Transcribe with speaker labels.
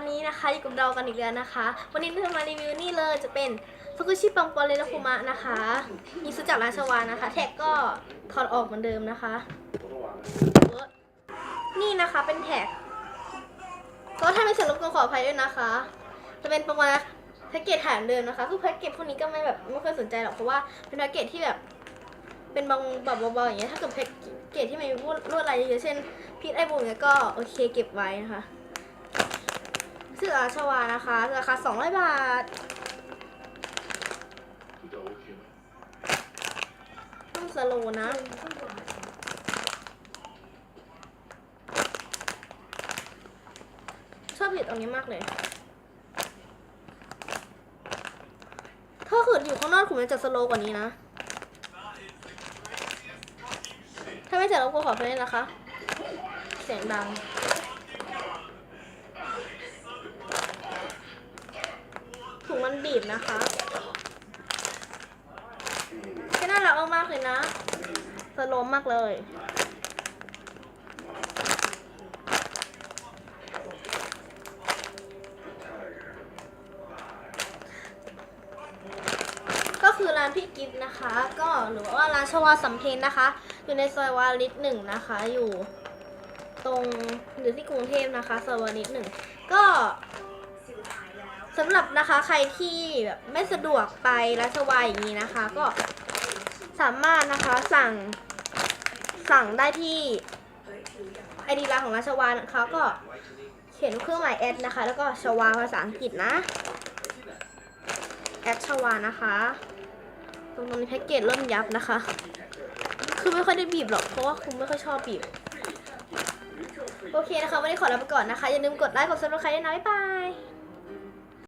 Speaker 1: วันนี้นะคะอยู่กับเรากันอีกแล้วนะคะ วันนี้เราจะมารีวิวนี่เลยจะเป็นฟุกุชิปังปอนเรนคุมะนะคะมีซื้อจากร้านชวานะคะ แท็กก็ถอดออกเหมือนเดิมนะคะ นี่นะคะเป็นแท็กก็ถ้าไม่เสร็จรบกวนขออภัยด้วยนะคะ จะเป็นประมาณแพ็กเกจฐานเดิมนะคะคือแพ็กเกจพวกนี้ก็ไม่แบบไม่ค่อยสนใจหรอกเพราะว่าเป็นแพ็กเกจที่แบบเป็นบางแบบเบาๆอย่างเงี้ยถ้าเกิดแพ็กเกจที่มันมีลวดลายเยอะๆเช่นพีทไอบูมเนี่ยก็โอเคเก็บไว้นะคะ เสื้อชวานะคะราคา200 บาทต้องสโลนะชอบผิดตรงนี้มากเลย ถ้าเกิดอยู่ข้างนอกคุณมันจะสโลกว่านี้นะ ถ้าไม่เสร็จเราก็ขอไปเล่นนะคะ เสียงดัง ถุงมั นบีบนะคะก็น่ารักมากๆเลยนะสโลมมากเลยก็คือร้านพี่กิฟต์นะคะ ก็หรือว่าร้านชวาสำเพ็ญนะคะ อยู่ในซอยวาลิตหนึ่งนะคะ อยู่ตรงอยู่ที่กรุงเทพนะคะซอยวาลิตหนึ่งก็ สำหรับนะคะใครที่แบบไม่สะดวกไปรัชวาอย่างนี้นะคะ ก็สามารถนะคะสั่งสั่งได้ที่ไอดีไลน์ของราชวานะคะก็เขียนเครื่องหมายแอดนะคะ แล้วก็ชวาภาษาอังกฤษนะแอดชวานะคะ ตรงนี้แพ็กเกจเริ่มยับนะคะ คือไม่ค่อยได้บีบหรอกเพราะว่าคุณไม่ค่อยชอบบีบ โอเคนะคะวันนี้ขอลาไปก่อนนะคะ อย่าลืมกดไลค์กดซับสไครต์ด้วยนะ บ๊ายบาย